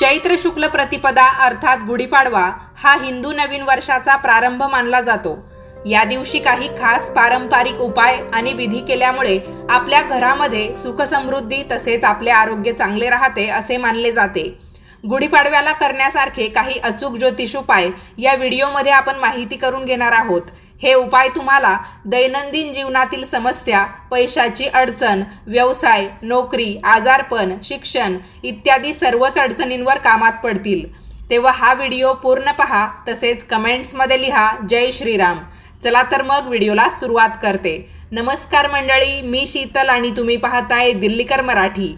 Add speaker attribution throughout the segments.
Speaker 1: चैत्र शुक्ल प्रतिपदा अर्थात गुढीपाडवा हा हिंदू नवीन वर्षाचा प्रारंभ मानला जातो. या दिवशी काही खास पारंपरिक उपाय आणि विधी केल्यामुळे आपल्या घरामध्ये सुखसमृद्धी तसेच आपले आरोग्य चांगले राहते असे मानले जाते. गुढीपाडव्याला करण्यासारखे काही अचूक ज्योतिष उपाय या व्हिडिओमध्ये आपण माहिती करून घेणार आहोत. हे उपाय तुम्हाला दैनंदिन जीवनातील समस्या पैशाची अडचण व्यवसाय नोकरी आजारपण शिक्षण इत्यादी सर्वच अडचणींवर कामात पडतील. तेव्हा हा व्हिडिओ पूर्ण पहा तसेच कमेंट्समध्ये लिहा जय श्रीराम. चला तर मग व्हिडिओला सुरुवात करते. नमस्कार मंडळी मी शीतल आणि तुम्ही पाहताय दिल्लीकर मराठी.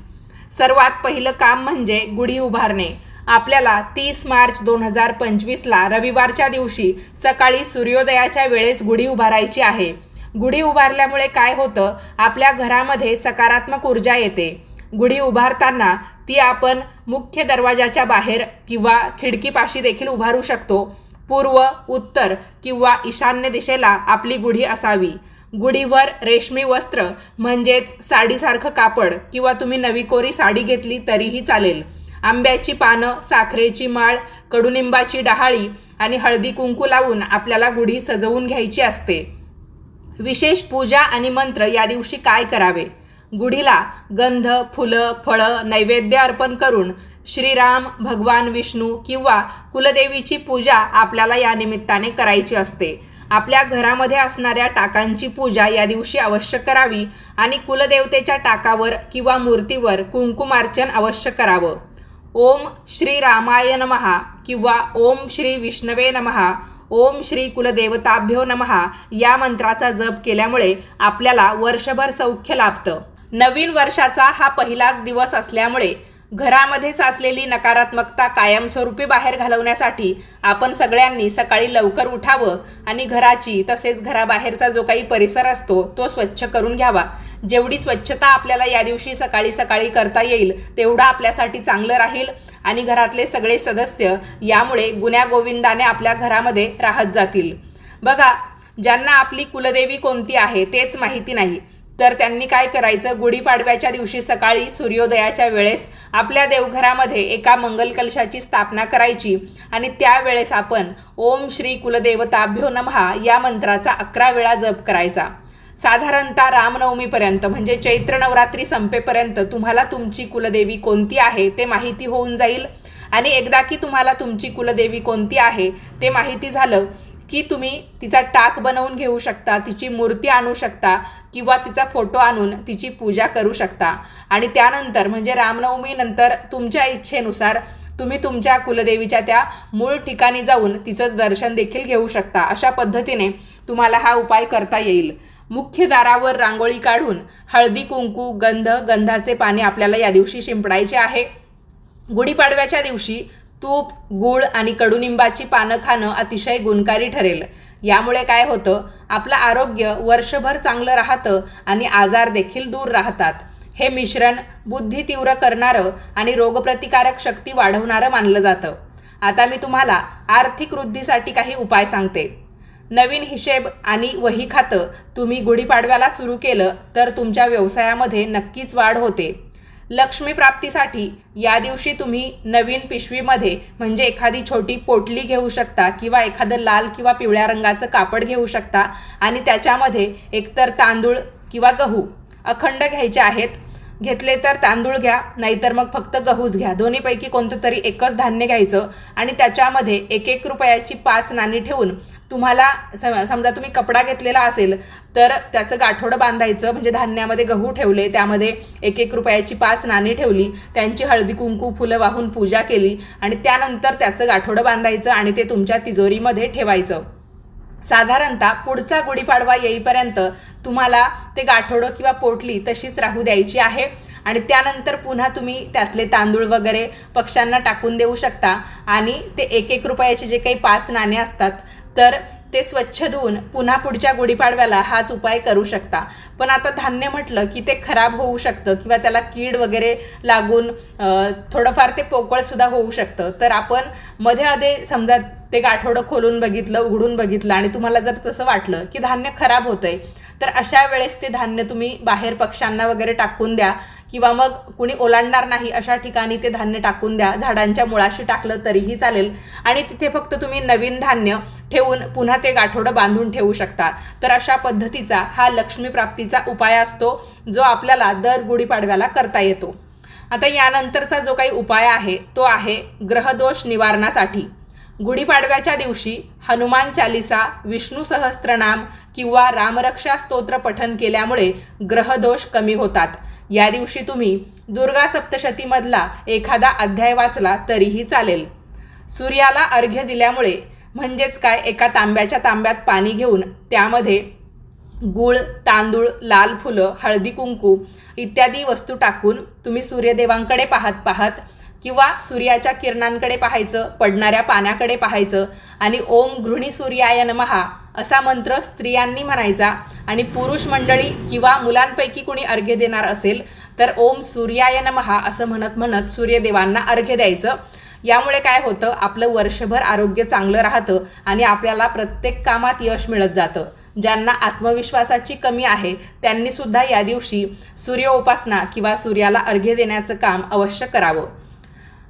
Speaker 1: सर्वात पहिलं काम म्हणजे गुढी उभारणे. आपल्याला तीस मार्च दोन हजार पंचवीसला रविवारच्या दिवशी सकाळी सूर्योदयाच्या वेळेस गुढी उभारायची आहे. गुढी उभारल्यामुळे काय होतं? आपल्या घरामध्ये सकारात्मक ऊर्जा येते. गुढी उभारताना ती आपण मुख्य दरवाजाच्या बाहेर किंवा खिडकीपाशी देखील उभारू शकतो. पूर्व उत्तर किंवा ईशान्य दिशेला आपली गुढी असावी. गुढीवर रेशमी वस्त्र म्हणजेच साडीसारखं कापड किंवा तुम्ही नवी कोरी साडी घेतली तरीही चालेल. आंब्याची पानं साखरेची माळ कडुनिंबाची डहाळी आणि हळदी कुंकू लावून आपल्याला गुढी सजवून घ्यायची असते. विशेष पूजा आणि मंत्र या दिवशी काय करावे? गुढीला गंध फुलं फळं नैवेद्य अर्पण करून श्रीराम भगवान विष्णू किंवा कुलदेवीची पूजा आपल्याला या निमित्ताने करायची असते. आपल्या घरामध्ये असणाऱ्या टाकांची पूजा या दिवशी अवश्य करावी आणि कुलदेवतेच्या टाकावर किंवा मूर्तीवर कुंकुमार्चन अवश्य करावं. ओम श्री रामाय नमहा किंवा ओम श्री विष्णवे नमहा ओम श्री कुलदेवताभ्यो नमहा या मंत्राचा जप केल्यामुळे आपल्याला वर्षभर सौख्य लाभतं. नवीन वर्षाचा हा पहिलाच दिवस असल्यामुळे घरामध्ये साचलेली नकारात्मकता कायमस्वरूपी बाहेर घालवण्यासाठी आपण सगळ्यांनी सकाळी लवकर उठावं आणि घराची तसेच घराबाहेरचा जो काही परिसर असतो तो स्वच्छ करून घ्यावा. जेवढी स्वच्छता आपल्याला या दिवशी सकाळी सकाळी करता येईल तेवढं आपल्यासाठी चांगलं राहील. आणि घरातले सगळे सदस्य यामुळे गुण्यागोविंदाने आपल्या घरामध्ये राहत जातील. बघा ज्यांना आपली कुलदेवी कोणती आहे तेच माहिती नाही. तर त्यांनी काय करायचं? गुढीपाडव्याच्या दिवशी सकाळी सूर्योदयाच्या वेळेस आपल्या देवघरामध्ये एका मंगलकलशाची स्थापना करायची. आणि त्यावेळेस आपण ओम श्री कुलदेवताभ्यो नमहा या मंत्राचा अकरा वेळा जप करायचा. साधारणतः रामनवमीपर्यंत म्हणजे चैत्र नवरात्री संपेपर्यंत तुम्हाला तुमची कुलदेवी कोणती आहे ते माहिती होऊन जाईल. आणि एकदा की तुम्हाला तुमची कुलदेवी कोणती आहे ते माहिती झालं की तुम्ही तिचा टाक बनवून घेऊ शकता तिची मूर्ती आणू शकता किंवा तिचा फोटो आणून तिची पूजा करू शकता. आणि त्यानंतर म्हणजे रामनवमीनंतर तुमच्या इच्छेनुसार तुम्ही तुमच्या कुलदेवीच्या त्या मूळ ठिकाणी जाऊन तिचं दर्शन देखील घेऊ शकता. अशा पद्धतीने तुम्हाला हा उपाय करता येईल. मुख्य दारावर रांगोळी काढून हळदी कुंकू गंध गंधाचे पाणी आपल्याला या दिवशी शिंपडायचे आहे. गुढीपाडव्याच्या दिवशी तूप गूळ आणि कडुनिंबाची पानं खाणं अतिशय गुणकारी ठरेल. यामुळे काय होतं? आपलं आरोग्य वर्षभर चांगलं राहतं आणि आजार देखील दूर राहतात. हे मिश्रण बुद्धी तीव्र करणारं आणि रोगप्रतिकारक शक्ती वाढवणारं मानलं जातं. आता मी तुम्हाला आर्थिक वृद्धीसाठी काही उपाय सांगते. नवीन हिशेब आणि वही खातं तुम्ही गुढीपाडव्याला सुरू केलं तर तुमच्या व्यवसायामध्ये नक्कीच वाढ होते. लक्ष्मी प्राप्तीसाठी या दिवशी तुम्ही नवीन पिशवीमध्ये म्हणजे एखादी छोटी पोटली घेऊ शकता किंवा एखादं लाल किंवा पिवळ्या रंगाचं कापड घेऊ शकता आणि त्याच्यामध्ये एकतर तांदूळ किंवा गहू अखंड घ्यायचे आहेत. घेतले तर तांदूळ घ्या नाहीतर मग फक्त गहूच घ्या. दोन्हीपैकी कोणतं तरी एकच धान्य घ्यायचं आणि त्याच्यामध्ये एक एक रुपयाची पाच नाणी ठेवून तुम्हाला सम समजा तुम्ही कपडा घेतलेला असेल तर त्याचं गाठोडं बांधायचं म्हणजे धान्यामध्ये गहू ठेवले त्यामध्ये एक एक रुपयाची पाच नाणी ठेवली त्यांची हळदी कुंकू फुलं वाहून पूजा केली आणि त्यानंतर त्याचं गाठोडं बांधायचं आणि ते तुमच्या तिजोरीमध्ये ठेवायचं. साधारणतः पुढचा गुढीपाडवा येईपर्यंत तुम्हाला ते गाठोडं किंवा पोटली तशीच राहू द्यायची आहे. आणि त्यानंतर पुन्हा तुम्ही त्यातले तांदूळ वगैरे पक्ष्यांना टाकून देऊ शकता. आणि ते एक एक रुपयाचे जे काही पाच नाणे असतात तर ते स्वच्छ धुवून पुन्हा पुढच्या गुढीपाडव्याला हाच उपाय करू शकता. पण आता धान्य म्हटलं की ते खराब होऊ शकतं किंवा त्याला कीड वगैरे लागून थोडंफार ते पोकळसुद्धा होऊ शकतं. तर आपण मध्ये आधे समजा ते गाठोडं खोलून बघितलं उघडून बघितलं आणि तुम्हाला जर तसं वाटलं की धान्य खराब होतंय तर अशा वेळेस ते धान्य तुम्ही बाहेर पक्ष्यांना वगैरे टाकून द्या. किंवा मग कुणी ओलांडणार नाही अशा ठिकाणी ते धान्य टाकून द्या. झाडांच्या मुळाशी टाकलं तरीही चालेल. आणि तिथे फक्त तुम्ही नवीन धान्य ठेवून पुन्हा ते गाठोडं बांधून ठेवू शकता. तर अशा पद्धतीचा हा लक्ष्मी प्राप्तीचा उपाय असतो जो आपल्याला दर गुढीपाडव्याला करता येतो. आता यानंतरचा जो काही उपाय आहे तो आहे ग्रहदोष निवारणासाठी. गुढीपाडव्याच्या दिवशी हनुमान चालिसा विष्णू सहस्त्रनाम किंवा रामरक्षा स्तोत्र पठन केल्यामुळे ग्रहदोष कमी होतात. या दिवशी तुम्ही दुर्गा सप्तशतीमधला एखादा अध्याय वाचला तरीही चालेल. सूर्याला अर्घ्य दिल्यामुळे म्हणजेच काय एका तांब्याच्या तांब्यात पाणी घेऊन त्यामध्ये गूळ तांदूळ लाल फुलं हळदी कुंकू इत्यादी वस्तू टाकून तुम्ही सूर्यदेवांकडे पाहत पाहत किंवा सूर्याच्या किरणांकडे पाहायचं पडणाऱ्या पाण्याकडे पाहायचं आणि ओम गृहिणी सूर्याय नमहा असा मंत्र स्त्रियांनी म्हणायचा आणि पुरुष मंडळी किंवा मुलांपैकी कुणी अर्घ्य देणार असेल तर ओम सूर्याय नमहा असं म्हणत म्हणत सूर्यदेवांना अर्घ्य द्यायचं. यामुळे काय होतं आपलं वर्षभर आरोग्य चांगलं राहतं आणि आपल्याला प्रत्येक कामात यश मिळत जातं. ज्यांना आत्मविश्वासाची कमी आहे त्यांनी सुद्धा या दिवशी सूर्य उपासना किंवा सूर्याला अर्घ्य देण्याचं काम अवश्य करावं.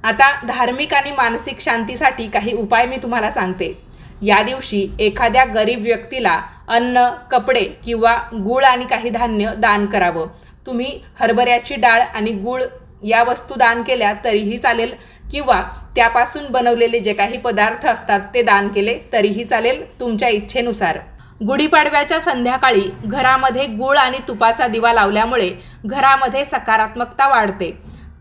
Speaker 1: आता धार्मिक आणि मानसिक शांतीसाठी काही उपाय मी तुम्हाला सांगते. या दिवशी एखाद्या गरीब व्यक्तीला अन्न कपडे किंवा गूळ आणि काही धान्य दान करावं. तुम्ही हरभऱ्याची डाळ आणि गूळ या वस्तू दान केल्या तरीही चालेल किंवा त्यापासून बनवलेले जे काही पदार्थ असतात ते दान केले तरीही चालेल तुमच्या इच्छेनुसार. गुढीपाडव्याच्या संध्याकाळी घरामध्ये गूळ आणि तुपाचा दिवा लावल्यामुळे घरामध्ये सकारात्मकता वाढते.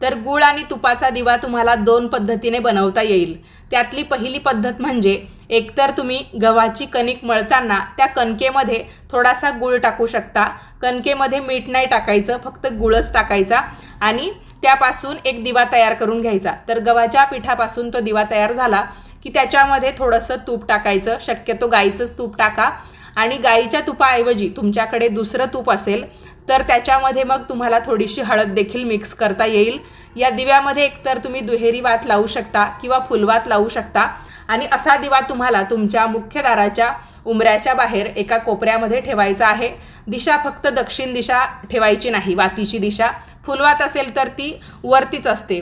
Speaker 1: तर गूळ आणि तुपाचा दिवा तुम्हाला दोन पद्धतीने बनवता येईल. त्यातली पहिली पद्धत म्हणजे एकतर तुम्ही गव्हाची कणिक मळताना त्या कणकेमध्ये थोडासा गूळ टाकू शकता. कणकेमध्ये मीठ नाही टाकायचं फक्त गुळच टाकायचा आणि त्यापासून एक दिवा तयार करून घ्यायचा. तर गव्हाच्या पिठापासून तो दिवा तयार झाला की त्याच्यामध्ये थोडंसं तूप टाकायचं. शक्यतो गाईचंच तूप टाका. आणि गाईच्या तुपाऐवजी तुमच्याकडे दुसरं तूप असेल तर त्याच्यामध्ये मग तुम्हाला थोडीशी हळद देखील मिक्स करता येईल. या दिव्यामध्ये एकतर तुम्ही दुहेरी वात लावू शकता किंवा फुलवात लावू शकता. आणि असा दिवा तुम्हाला तुमच्या मुख्य दाराच्या उमऱ्याच्या बाहेर एका कोपऱ्यामध्ये ठेवायचा आहे. दिशा फक्त दक्षिण दिशा ठेवायची नाही वातीची दिशा. फुलवात असेल तर ती वरतीच असते.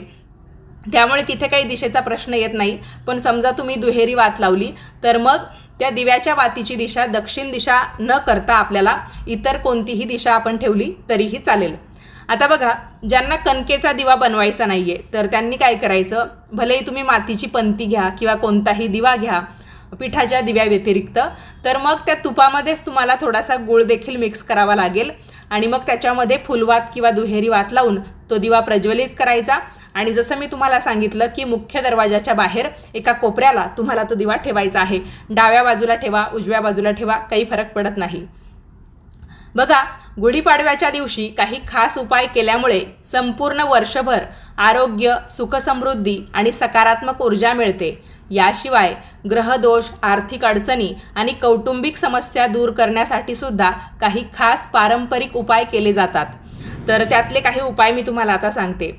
Speaker 1: त्यामुळे तिथे काही दिशेचा प्रश्न येत नाही. पण समजा तुम्ही दुहेरी वात लावली तर मग त्या दिव्याच्या वातीची दिशा दक्षिण दिशा न करता आपल्याला इतर कोणतीही दिशा आपण ठेवली तरीही चालेल. आता बघा ज्यांना कणकेचा दिवा बनवायचा नाही आहे तर त्यांनी काय करायचं? भलेही तुम्ही मातीची पंती घ्या किंवा कोणताही दिवा घ्या पिठाच्या दिव्या व्यतिरिक्त तर मग त्या तुपामध्येच तुम्हाला थोडासा गूळ देखील मिक्स करावा लागेल. आणि मग त्याच्यामध्ये फुलवात किंवा दुहेरी वात लावून तो दिवा प्रज्वलित करायचा. आणि जसं मी तुम्हाला सांगितलं की मुख्य दरवाजाच्या बाहेर एका कोपऱ्याला तुम्हाला तो दिवा ठेवायचा आहे. डाव्या बाजूला ठेवा उजव्या बाजूला ठेवा काही फरक पडत नाही. बघा गुढीपाडव्याच्या दिवशी काही खास उपाय केल्यामुळे संपूर्ण वर्षभर आरोग्य सुखसमृद्धी आणि सकारात्मक ऊर्जा मिळते. याशिवाय ग्रहदोष आर्थिक अडचणी आणि कौटुंबिक समस्या दूर करण्यासाठी सुद्धा काही खास पारंपरिक उपाय केले जातात. तर त्यातले काही उपाय मी तुम्हाला आता सांगते.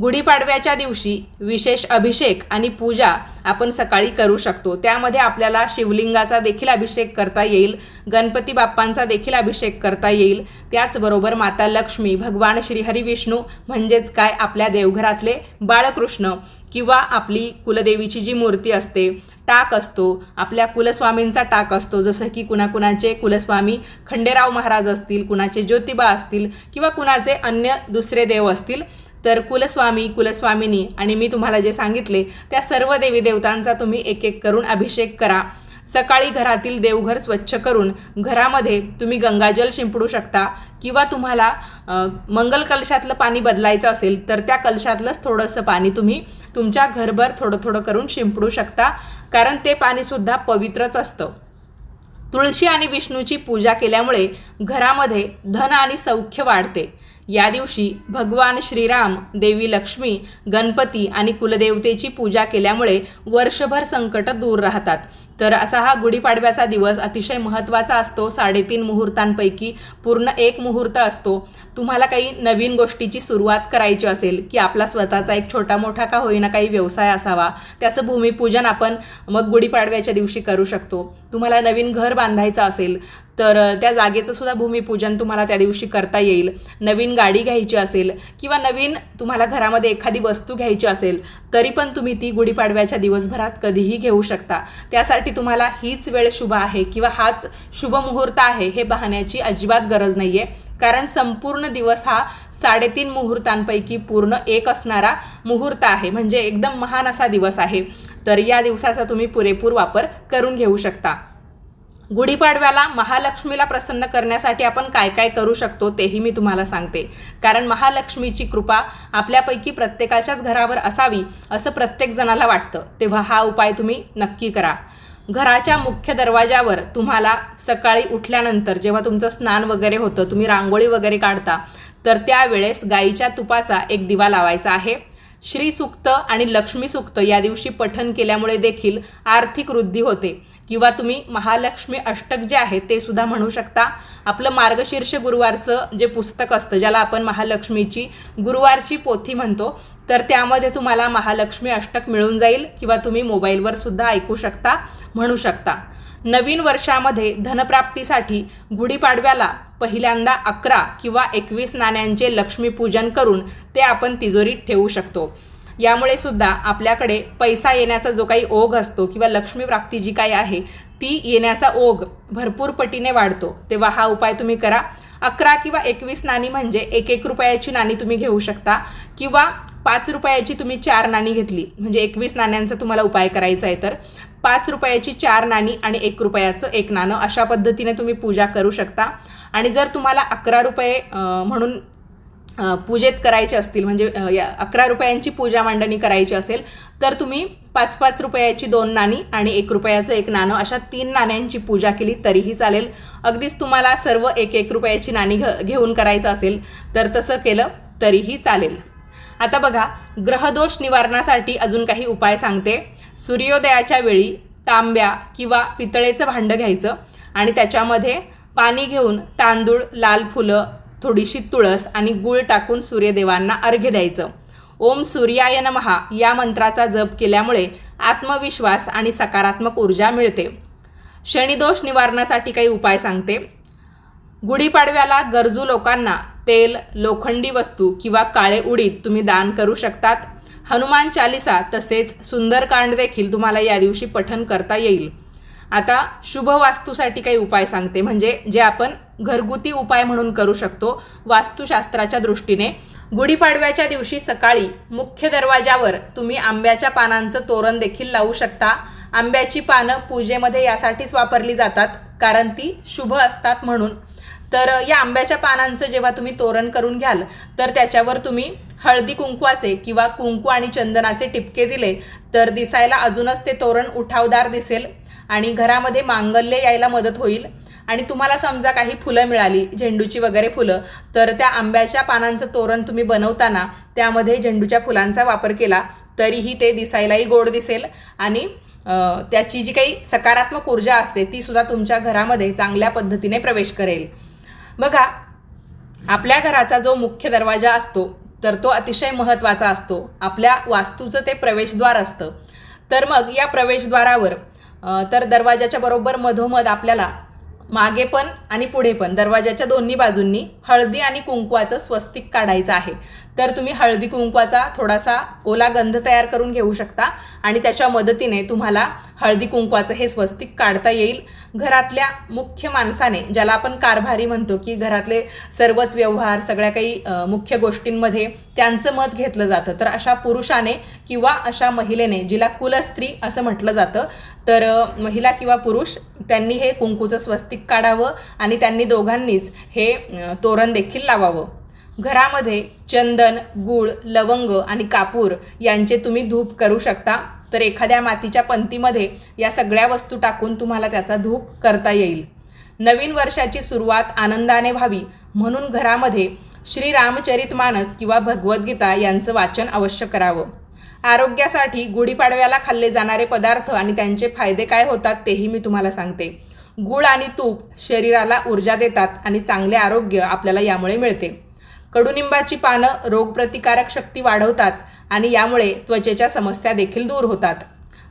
Speaker 1: गुढीपाडव्याच्या दिवशी विशेष अभिषेक आणि पूजा आपण सकाळी करू शकतो. त्यामध्ये आपल्याला शिवलिंगाचा देखील अभिषेक करता येईल गणपती बाप्पांचा देखील अभिषेक करता येईल. त्याचबरोबर माता लक्ष्मी भगवान श्रीहरी विष्णू म्हणजेच काय आपल्या देवघरातले बाळकृष्ण किंवा आपली कुलदेवीची जी मूर्ती असते टाक असतो. आपल्या कुलस्वामींचा टाक असतो. जसं की कुणाकुणाचे कुलस्वामी खंडेराव महाराज असतील कुणाचे ज्योतिबा असतील किंवा कुणाचे अन्य दुसरे देव असतील तर कुलस्वामी कुलस्वामिनी आणि मी तुम्हाला जे सांगितले त्या सर्व देवी देवतांचा तुम्ही एक एक करून अभिषेक करा. सकाळी घरातील देवघर स्वच्छ करून घरामध्ये तुम्ही गंगाजल शिंपडू शकता किंवा तुम्हाला मंगल कलशातलं पाणी बदलायचं असेल तर त्या कलशातलंच थोडंसं पाणी तुम्ही तुमच्या घरभर थोडं थोडं करून शिंपडू शकता कारण ते पाणीसुद्धा पवित्रच असतं. तुळशी आणि विष्णूची पूजा केल्यामुळे घरामध्ये धन आणि सौख्य वाढते. या दिवशी भगवान श्रीराम देवी लक्ष्मी गणपती आणि कुलदेवतेची पूजा केल्यामुळे वर्षभर संकट दूर राहतात. तर असा हा गुढीपाडव्याचा दिवस अतिशय महत्त्वाचा असतो. साडेतीन मुहूर्तांपैकी पूर्ण एक मुहूर्त असतो. तुम्हाला काही नवीन गोष्टीची सुरुवात करायची असेल की आपला स्वतःचा एक छोटा मोठा का होईना काही व्यवसाय असावा त्याचं भूमिपूजन आपण मग गुढीपाडव्याच्या दिवशी करू शकतो. तुम्हाला नवीन घर बांधायचं असेल तर त्या जागेचं सुद्धा भूमिपूजन तुम्हाला त्या दिवशी करता येईल. नवीन गाडी घ्यायची असेल किंवा नवीन तुम्हाला घरामध्ये एखादी वस्तू घ्यायची असेल तरी पण तुम्ही ती गुढीपाडव्याच्या दिवसभरात कधीही घेऊ शकता. त्यासाठी तुम्हाला हीच वेळ शुभ आहे किंवा हाच शुभ मुहूर्त आहे हे पाहण्याची अजिबात गरज नाही आहे कारण संपूर्ण दिवस हा साडेतीन मुहूर्तांपैकी पूर्ण एक असणारा मुहूर्त आहे. म्हणजे एकदम महान असा दिवस आहे. तर या दिवसाचा तुम्ही पुरेपूर वापर करून घेऊ शकता. गुढीपाडव्याला महालक्ष्मीला प्रसन्न करण्यासाठी आपण काय काय करू शकतो तेही मी तुम्हाला सांगते. कारण महालक्ष्मीची कृपा आपल्यापैकी प्रत्येकाच्याच घरावर असावी असं प्रत्येक जणाला वाटतं. तेव्हा हा उपाय तुम्ही नक्की करा. घराच्या मुख्य दरवाजावर तुम्हाला सकाळी उठल्यानंतर जेव्हा तुमचं स्नान वगैरे होतं तुम्ही रांगोळी वगैरे काढता तर त्यावेळेस गाईच्या तुपाचा एक दिवा लावायचा आहे. श्री सुक्त आणि लक्ष्मी सुक्त या दिवशी पठन केल्यामुळे देखील आर्थिक वृद्धी होते. किंवा तुम्ही महालक्ष्मी अष्टक जे आहे ते सुद्धा म्हणू शकता. आपलं मार्गशीर्ष गुरुवारचं जे पुस्तक असतं ज्याला आपण महालक्ष्मीची गुरुवारची पोथी म्हणतो तर त्यामध्ये तुम्हाला महालक्ष्मी अष्टक मिळून जाईल किंवा तुम्ही मोबाईलवर सुद्धा ऐकू शकता म्हणू शकता. नवीन वर्षामध्ये धनप्राप्तीसाठी गुढीपाडव्याला पहिल्यांदा अकरा किंवा एकवीस नाण्यांचे लक्ष्मीपूजन करून ते आपण तिजोरीत ठेवू शकतो. यामुळे सुद्धा आपल्याकडे पैसा येण्याचा जो काही ओघ असतो किंवा लक्ष्मीप्राप्ती जी काही आहे ती येण्याचा ओघ भरपूर पटीने वाढतो. तेव्हा हा उपाय तुम्ही करा. अकरा किंवा एकवीस नाणी म्हणजे एक एक रुपयाची नाणी तुम्ही घेऊ शकता किंवा पाच रुपयाची तुम्ही चार नाणी घेतली म्हणजे एकवीस नाण्यांचा तुम्हाला उपाय करायचा आहे तर पाच रुपयाची चार नाणी आणि एक रुपयाचं एक नाणं अशा पद्धतीने तुम्ही पूजा करू शकता. आणि जर तुम्हाला अकरा रुपये म्हणून पूजेत करायचे असतील म्हणजे या अकरा रुपयांची पूजा मांडणी करायची असेल तर तुम्ही पाच पाच रुपयाची दोन नाणी आणि एक रुपयाचं एक नाणं अशा तीन नाण्यांची पूजा केली तरीही चालेल. अगदीच तुम्हाला सर्व एक एक रुपयाची नाणी घ घेऊन करायचं असेल तर तसं केलं तरीही चालेल. आता बघा ग्रहदोष निवारणासाठी अजून काही उपाय सांगते. सूर्योदयाच्या वेळी तांब्या किंवा पितळेचं भांडं घ्यायचं आणि त्याच्यामध्ये पाणी घेऊन तांदूळ लाल फुलं थोडीशी तुळस आणि गूळ टाकून सूर्यदेवांना अर्घ्य द्यायचं. ओम सूर्याय नमहा या मंत्राचा जप केल्यामुळे आत्मविश्वास आणि सकारात्मक ऊर्जा मिळते. शनिदोष निवारणासाठी काही उपाय सांगते. गुढीपाडव्याला गरजू लोकांना तेल लोखंडी वस्तू किंवा काळे उडीद तुम्ही दान करू शकतात. हनुमान चालिसा तसेच सुंदरकांड देखील तुम्हाला या दिवशी पठन करता येईल. आता शुभ वास्तूसाठी काही उपाय सांगते. म्हणजे जे आपण घरगुती उपाय म्हणून करू शकतो वास्तुशास्त्राच्या दृष्टीने. गुढीपाडव्याच्या दिवशी सकाळी मुख्य दरवाजावर तुम्ही आंब्याच्या पानांचं तोरण देखील लावू शकता. आंब्याची पानं पूजेमध्ये यासाठीच वापरली जातात कारण ती शुभ असतात म्हणून. तर या आंब्याच्या पानांचं जेव्हा तुम्ही तोरण करून घ्याल तर त्याच्यावर तुम्ही हळदी कुंकवाचे किंवा कुंकू आणि चंदनाचे टिपके दिले तर दिसायला अजूनच ते तोरण उठावदार दिसेल आणि घरामध्ये मांगल्य यायला मदत होईल. आणि तुम्हाला समजा काही फुलं मिळाली झेंडूची वगैरे फुलं तर त्या आंब्याच्या पानांचं तोरण तुम्ही बनवताना त्यामध्ये झेंडूच्या फुलांचा वापर केला तरीही ते दिसायलाही गोड दिसेल. आणि त्याची जी काही सकारात्मक ऊर्जा असते ती सुद्धा तुमच्या घरामध्ये चांगल्या पद्धतीने प्रवेश करेल. बघा आपल्या घराचा जो मुख्य दरवाजा असतो तर तो अतिशय महत्त्वाचा असतो. आपल्या वास्तूचं ते प्रवेशद्वार असतं. तर मग या प्रवेशद्वारावर तर दरवाजाच्या बरोबर मधोमध आपल्याला मागे पण आणि पुढे पण दरवाजाच्या दोन्ही बाजूंनी हळदी आणि कुंकवाचं स्वस्तिक काढायचं आहे. तर तुम्ही हळदी कुंकवाचा थोडासा ओला गंध तयार करून घेऊ शकता आणि त्याच्या मदतीने तुम्हाला हळदी कुंकवाचं हे स्वस्तिक काढता येईल. घरातल्या मुख्य माणसाने ज्याला आपण कारभारी म्हणतो की घरातले सर्वच व्यवहार सगळ्या काही मुख्य गोष्टींमध्ये त्यांचं मत घेतलं जातं तर अशा पुरुषाने किंवा अशा महिलेने जिला कुलस्त्री असं म्हटलं जातं तर महिला किंवा पुरुष त्यांनी हे कुंकूचं स्वस्तिक काढावं आणि त्यांनी दोघांनीच हे तोरण देखील लावावं. घरामध्ये चंदन गूळ लवंग आणि कापूर यांचे तुम्ही धूप करू शकता. तर एखाद्या मातीच्या पंतीमध्ये या सगळ्या वस्तू टाकून तुम्हाला त्याचा धूप करता येईल. नवीन वर्षाची सुरुवात आनंदाने व्हावी. म्हणून घरामध्ये श्री रामचरित मानस किंवा भगवद्गीता यांचं वाचन अवश्य करावं. आरोग्यासाठी गुढीपाडव्याला खाल्ले जाणारे पदार्थ आणि त्यांचे फायदे काय होतात तेही मी तुम्हाला सांगते. गुळ आणि तूप शरीराला ऊर्जा देतात आणि चांगले आरोग्य आपल्याला यामुळे मिळते. कडुनिंबाची पानं रोगप्रतिकारक शक्ती वाढवतात आणि यामुळे त्वचेच्या समस्या देखील दूर होतात.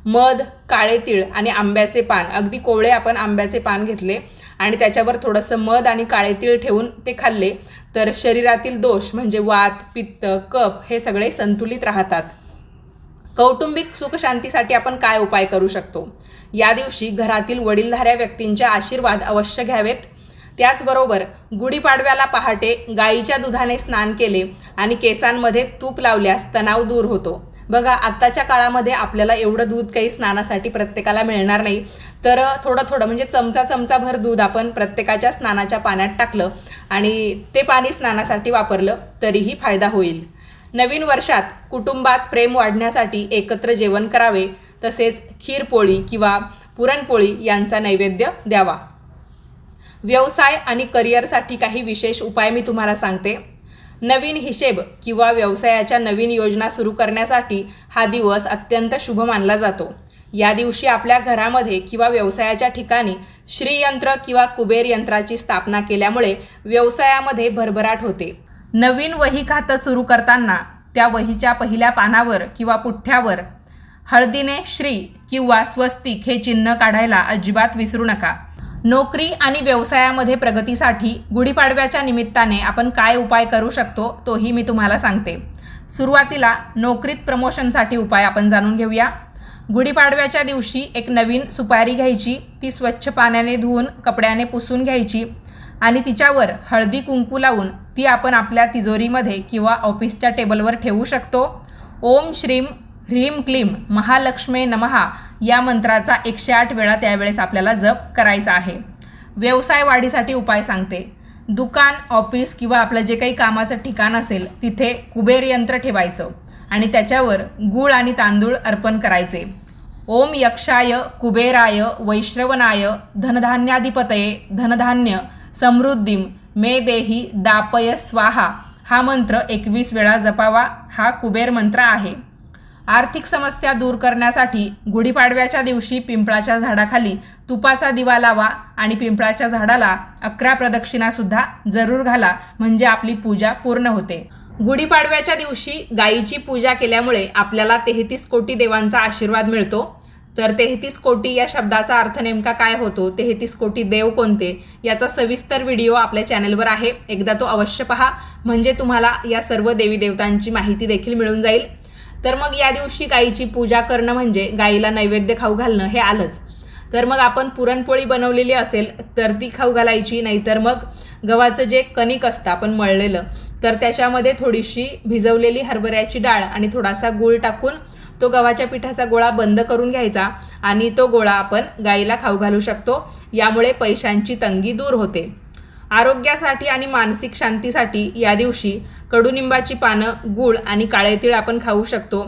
Speaker 1: मध काळे तीळ आणि आंब्याचे पान. अगदी कोवळे आपण आंब्याचे पान घेतले आणि त्याच्यावर थोडंसं मध आणि काळे तीळ ठेवून ते खाल्ले तर शरीरातील दोष म्हणजे वात पित्त कप हे सगळे संतुलित राहतात. कौटुंबिक सुखशांतीसाठी आपण काय उपाय करू शकतो? या दिवशी घरातील वडीलधाऱ्या व्यक्तींचे आशीर्वाद अवश्य घ्यावेत. त्याचबरोबर गुढीपाडव्याला पहाटे गाईच्या दुधाने स्नान केले आणि केसांमध्ये तूप लावल्यास तणाव दूर होतो. बघा आत्ताच्या काळामध्ये आपल्याला एवढं दूध काही स्नानासाठी प्रत्येकाला मिळणार नाही. तर थोडं थोडं म्हणजे चमचा चमचाभर दूध आपण प्रत्येकाच्या स्नानाच्या पाण्यात टाकलं आणि ते पाणी स्नानासाठी वापरलं तरीही फायदा होईल. नवीन वर्षात कुटुंबात प्रेम वाढण्यासाठी एकत्र जेवण करावे तसेच खीरपोळी किंवा पुरणपोळी यांचा नैवेद्य द्यावा. व्यवसाय आणि करिअरसाठी काही विशेष उपाय मी तुम्हाला सांगते. नवीन हिशेब किंवा व्यवसायाच्या नवीन योजना सुरू करण्यासाठी हा दिवस अत्यंत शुभ मानला जातो. या दिवशी आपल्या घरामध्ये किंवा व्यवसायाच्या ठिकाणी श्रीयंत्र किंवा कुबेर यंत्राची स्थापना केल्यामुळे व्यवसायामध्ये भरभराट होते. नवीन वही खातं सुरू करताना त्या वहीच्या पहिल्या पानावर किंवा पुठ्ठ्यावर हळदीने श्री किंवा स्वस्तिक हे चिन्ह काढायला अजिबात विसरू नका. नोकरी आणि व्यवसायामध्ये प्रगतीसाठी गुढीपाडव्याच्या निमित्ताने आपण काय उपाय करू शकतो तोही मी तुम्हाला सांगते. सुरुवातीला नोकरीत प्रमोशनसाठी उपाय आपण जाणून घेऊया. गुढीपाडव्याच्या दिवशी एक नवीन सुपारी घ्यायची ती स्वच्छ पाण्याने धुवून कपड्याने पुसून घ्यायची आणि तिच्यावर हळदी कुंकू लावून ती आपण आपल्या तिजोरीमध्ये किंवा ऑफिसच्या टेबलवर ठेवू शकतो. ओम श्रीम ह्रीम क्लीम महालक्ष्मे नमहा या मंत्राचा एकशे आठ वेळा त्यावेळेस आपल्याला जप करायचा आहे. व्यवसाय वाढीसाठी उपाय सांगते. दुकान ऑफिस किंवा आपलं जे काही कामाचं ठिकाण असेल तिथे कुबेर यंत्र ठेवायचं आणि त्याच्यावर गूळ आणि तांदूळ अर्पण करायचे. ओम यक्षाय कुबेराय वैश्रवनाय धनधान्याधिपतये धनधान्य समृद्धीम मे देही दापय स्वाहा. हा मंत्र एकवीस वेळा जपावा. हा कुबेर मंत्र आहे. आर्थिक समस्या दूर करण्यासाठी गुढीपाडव्याच्या दिवशी पिंपळाच्या झाडाखाली तुपाचा दिवा लावा आणि पिंपळाच्या झाडाला अकरा प्रदक्षिणासुद्धा जरूर घाला म्हणजे आपली पूजा पूर्ण होते. गुढीपाडव्याच्या दिवशी गायीची पूजा केल्यामुळे आपल्याला तेहतीस कोटी देवांचा आशीर्वाद मिळतो. तर तेहतीस कोटी या शब्दाचा अर्थ नेमका काय होतो? तेहतीस कोटी देव कोणते? याचा सविस्तर व्हिडिओ आपल्या चॅनलवर आहे. एकदा तो अवश्य पहा. म्हणजे तुम्हाला या सर्व देवी देवतांची माहिती देखील मिळून जाईल. तर मग या दिवशी गाईची पूजा करणं म्हणजे गाईला नैवेद्य खाऊ घालणं हे आलंच. तर मग आपण पुरणपोळी बनवलेली असेल तर ती खाऊ घालायची नाहीतर मग गव्हाचं जे कणिक असतं आपण मळलेलं तर त्याच्यामध्ये थोडीशी भिजवलेली हरभऱ्याची डाळ आणि थोडासा गूळ टाकून तो गव्हाच्या पिठाचा गोळा बंद करून घ्यायचा आणि तो गोळा आपण गाईला खाऊ घालू शकतो. यामुळे पैशांची तंगी दूर होते. आरोग्यासाठी आणि मानसिक शांतीसाठी या दिवशी कडुनिंबाची पानं गूळ आणि काळे तीळ आपण खाऊ शकतो.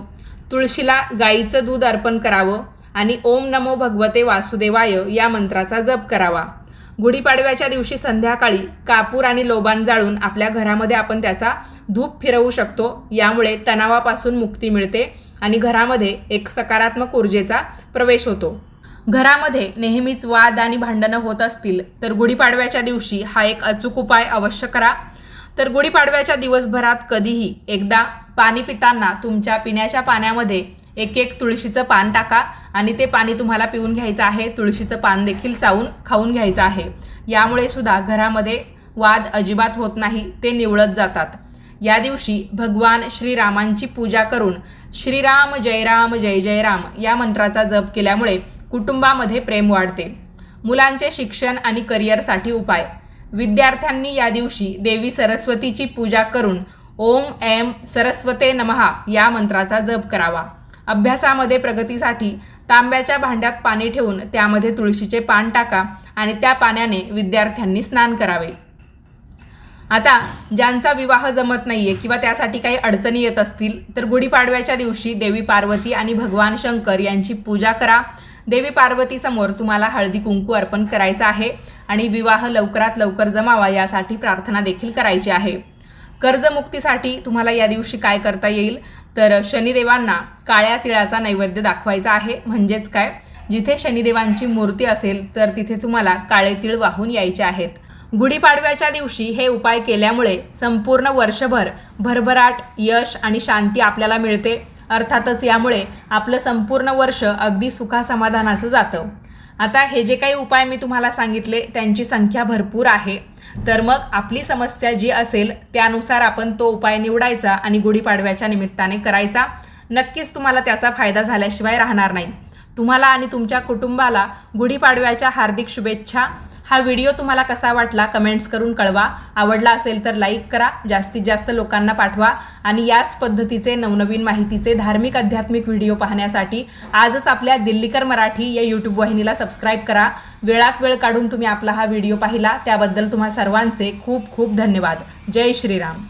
Speaker 1: तुळशीला गाईचं दूध अर्पण करावं आणि ओम नमो भगवते वासुदेवाय या मंत्राचा जप करावा. गुढीपाडव्याच्या दिवशी संध्याकाळी कापूर आणि लोबान जाळून आपल्या घरामध्ये आपण त्याचा धूप फिरवू शकतो. यामुळे तणावापासून मुक्ती मिळते आणि घरामध्ये एक सकारात्मक ऊर्जेचा प्रवेश होतो. घरामध्ये नेहमीच वाद आणि भांडणं होत असतील तर गुढीपाडव्याच्या दिवशी हा एक अचूक उपाय अवश्य करा. तर गुढीपाडव्याच्या दिवसभरात कधीही एकदा पाणी पिताना तुमच्या पिण्याच्या पाण्यामध्ये एक एक तुळशीचं पान टाका आणि ते पाणी तुम्हाला पिऊन घ्यायचं आहे तुळशीचं पान देखील चावून खाऊन घ्यायचं आहे. यामुळे सुद्धा घरामध्ये वाद अजिबात होत नाही ते निवळत जातात. या दिवशी भगवान श्रीरामांची पूजा करून श्रीराम जय राम जय जय राम या मंत्राचा जप केल्यामुळे कुटुंबामध्ये प्रेम वाढते. मुलांचे शिक्षण आणि करिअरसाठी उपाय. विद्यार्थ्यांनी या दिवशी देवी सरस्वतीची पूजा करून ओम एम सरस्वते नमहा या मंत्राचा जप करावा. अभ्यासामध्ये प्रगतीसाठी तांब्याच्या भांड्यात पाणी ठेवून त्यामध्ये तुळशीचे पान टाका आणि त्या पाण्याने विद्यार्थ्यांनी स्नान करावे. आता ज्यांचा विवाह जमत नाही आहे किंवा त्यासाठी काही अडचणी येत असतील तर गुढीपाडव्याच्या दिवशी देवी पार्वती आणि भगवान शंकर यांची पूजा करा. देवी पार्वतीसमोर तुम्हाला हळदी कुंकू अर्पण करायचं आहे आणि विवाह लवकरात लवकर जमावा यासाठी प्रार्थना देखील करायची आहे. कर्जमुक्तीसाठी तुम्हाला या दिवशी काय करता येईल? तर शनिदेवांना काळ्या तिळाचा नैवेद्य दाखवायचा आहे. म्हणजेच काय? जिथे शनिदेवांची मूर्ती असेल तर तिथे तुम्हाला काळे तिळ वाहून यायचे आहेत. गुढीपाडव्याच्या दिवशी हे उपाय केल्यामुळे संपूर्ण वर्षभर भरभराट यश आणि शांती आपल्याला मिळते. अर्थातच यामुळे आपलं संपूर्ण वर्ष अगदी सुखासमाधानाचं जातं. आता हे जे काही उपाय मी तुम्हाला सांगितले त्यांची संख्या भरपूर आहे. तर मग आपली समस्या जी असेल त्यानुसार आपण तो उपाय निवडायचा आणि गुढीपाडव्याच्या निमित्ताने करायचा. नक्कीच तुम्हाला त्याचा फायदा झाल्याशिवाय राहणार नाही. तुम्हाला आणि तुमच्या कुटुंबाला गुढीपाडव्याच्या हार्दिक शुभेच्छा. हा व्हिडिओ तुम्हाला कसा वाटला कमेंट्स करून कळवा. आवडला असेल तर लाईक करा जास्तीत जास्त लोकांना पाठवा आणि याच पद्धतीचे नवनवीन माहितीचे धार्मिक आध्यात्मिक व्हिडिओ पाहण्यासाठी आजच आपल्या दिल्लीकर मराठी या यूट्यूब वाहिनीला सबस्क्राईब करा. वेळात वेळ काढून तुम्ही आपला हा व्हिडिओ पाहिला त्याबद्दल तुम्हा सर्वांचे खूप खूप धन्यवाद. जय श्रीराम.